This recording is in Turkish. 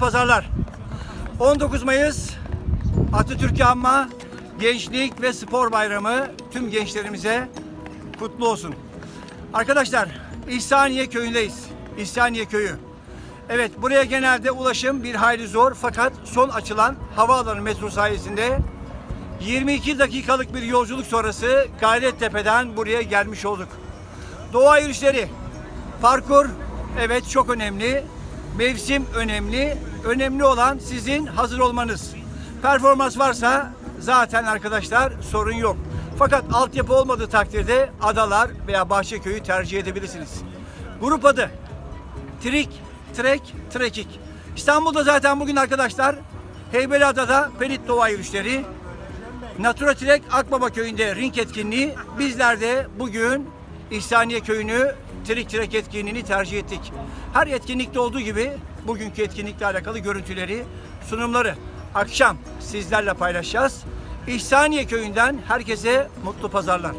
pazarlar. 19 Mayıs Atatürk'ü anma Gençlik ve Spor Bayramı tüm gençlerimize kutlu olsun. Arkadaşlar İhsaniye köyündeyiz. İhsaniye köyü. Evet buraya genelde ulaşım bir hayli zor fakat son açılan havaalanı metro sayesinde 22 dakikalık bir yolculuk sonrası Gayrettepe'den buraya gelmiş olduk. Doğa yürüyüşleri, parkur evet çok önemli. Mevsim önemli. Önemli olan sizin hazır olmanız. Performans varsa zaten arkadaşlar sorun yok. Fakat altyapı olmadığı takdirde adalar veya Bahçeköy'ü tercih edebilirsiniz. Grup adı Trik, Trek, Trekik. İstanbul'da zaten bugün arkadaşlar Heybeliada'da Pelit Doğa Yürüyüşleri, Natura Trek Akbaba Köyü'nde ring etkinliği. Bizler de bugün İhsaniye Köyü'nü Trik Trek etkinliğini tercih ettik. Her etkinlikte olduğu gibi bugünkü etkinlikle alakalı görüntüleri, sunumları akşam sizlerle paylaşacağız. İhsaniye Köyü'nden herkese mutlu pazarlar.